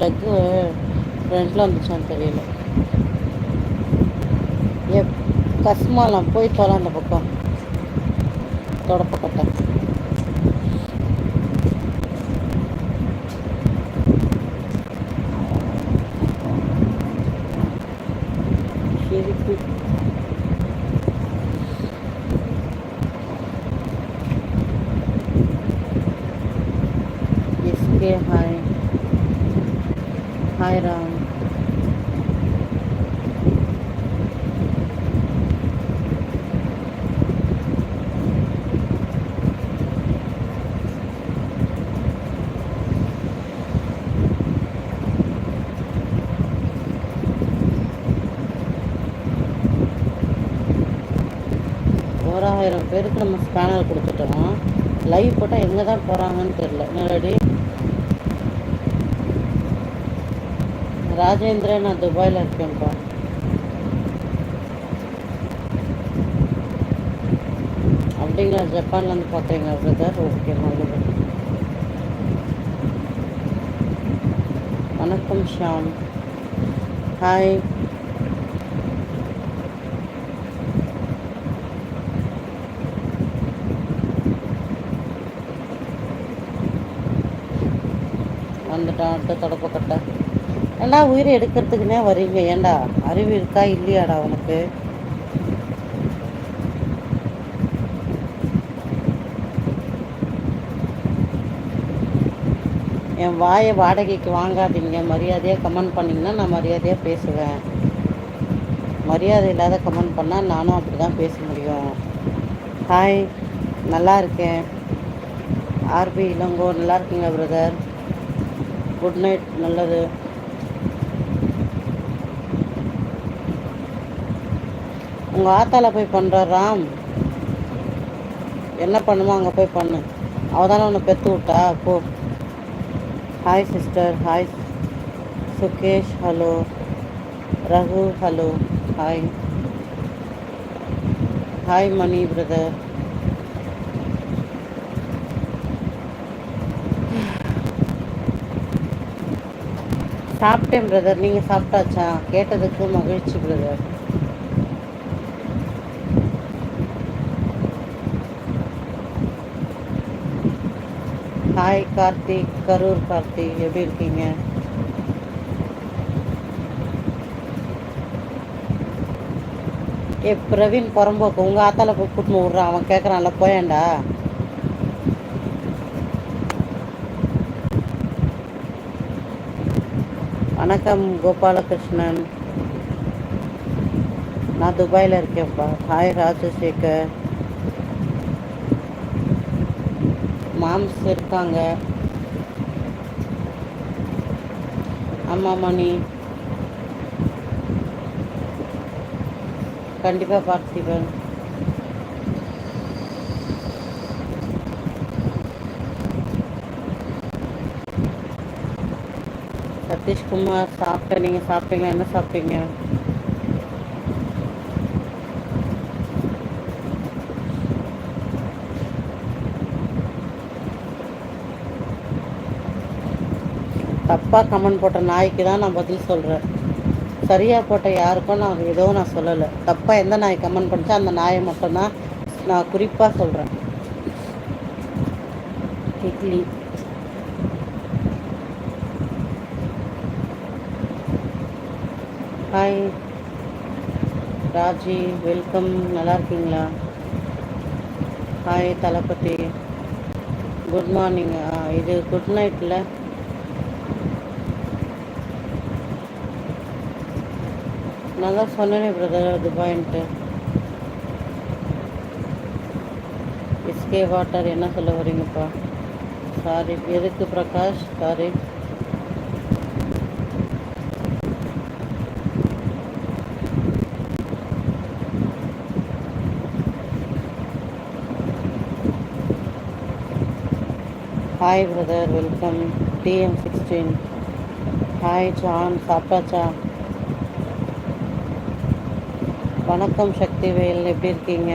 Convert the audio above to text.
Leg ஃப்ரண்ட்டில் வந்துச்சான்னு தெரியல எப் கஸ்மாலாம் போய் தொலை அந்த பக்கம் தொடப்பக்கட்டை சிரிப்பு எஸ்கே Hi Ram ஓராயிரம் பேருக்கு நம்ம ஸ்பேனர் கொடுத்துட்டோம். லைவ் போட்டால் எங்கே தான் போகிறாங்கன்னு தெரில நேரடி ராஜேந்திரன் நான் துபாயில் இருக்கேன்ப்பா அப்படிங்களா ஜப்பான்லேருந்து பார்க்குறீங்களா பிரதர் ஓகே நல்லது வணக்கம் ஷாம் ஹாய் வந்துட்டான் அடுத்த தொடப்பக்கட்டை ஏண்டா உயிரை எடுக்கிறதுக்குன்னே வரீங்க ஏண்டா? அறிவு இருக்கா? இல்லையாடா உனக்கு? என் வாயை வாடகைக்கு வாங்காதீங்க. மரியாதையாக கமெண்ட் பண்ணிங்கன்னா நான் மரியாதையாக பேசுவேன். மரியாதை இல்லாத கமெண்ட் பண்ணால் நானும் அப்படி தான் பேச முடியும். ஹாய் நல்லா இருக்கேன். ஆர்பி இளங்கோ நல்லா இருக்கீங்களா பிரதர் குட் நைட் நல்லது. உங்கள் ஆத்தால போய் பண்ணுற ராம். என்ன பண்ணுமோ அங்கே போய் பண்ணு. அவள் தானே உன்னை பெற்று விட்டா? போ. Hi sister hi Sukesh hello Raghu hello hi hi Mani brother சாப்பிட்டேன் பிரதர் நீங்கள் சாப்பிட்டாச்சா? கேட்டதுக்கு மகிழ்ச்சி பிரதர் ஹாய் கார்த்திக் கரூர் கார்த்திக் எப்படி இருக்கீங்க? ஏ பிரவீன் புறம்போக்கு உங்கள் ஆத்தால போய் கூட்டின்னு விட்றான் அவன் கேட்குறான்ல போயேன்டா வணக்கம் கோபாலகிருஷ்ணன். நான் துபாயில் இருக்கேன்ப்பா. ஹாய் ராஜசேகர். மாம்ஸ் இருக்காங்க. ஆமாம் மணி. கண்டிப்பாக பார்த்திபன். சதீஷ்குமார் சாப்பிட்டேன். நீங்கள் சாப்பிட்டீங்களா? என்ன சாப்பிட்டீங்க? தப்பாக கமெண்ட் போட்ட நாய்க்கு தான் நான் பதில் சொல்கிறேன் சரியாக போட்ட யாருக்கும் நான் எதுவும் நான் சொல்லலை. தப்பாக எந்த நாய் கமெண்ட் பண்ணிச்சோ அந்த நாயை மட்டும்தான் நான் குறிப்பாக சொல்கிறேன் இட்லி. ஹாய் ராஜி வெல்கம் நல்லா இருக்கீங்களா? ஹாய் தளபதி. குட் மார்னிங் இது குட் நைட்டில் நான் தான் சொன்னேனே பிரதர் துபாயின்ட்டு எஸ்கே வாட்டர் என்ன சொல்ல வரீங்கப்பா? சாரி எதுக்கு Prakash? Sorry. Hi brother welcome TM sixteen hi John சாப்பிட்டாச்சா? வணக்கம் சக்திவேல் எப்படி இருக்கீங்க?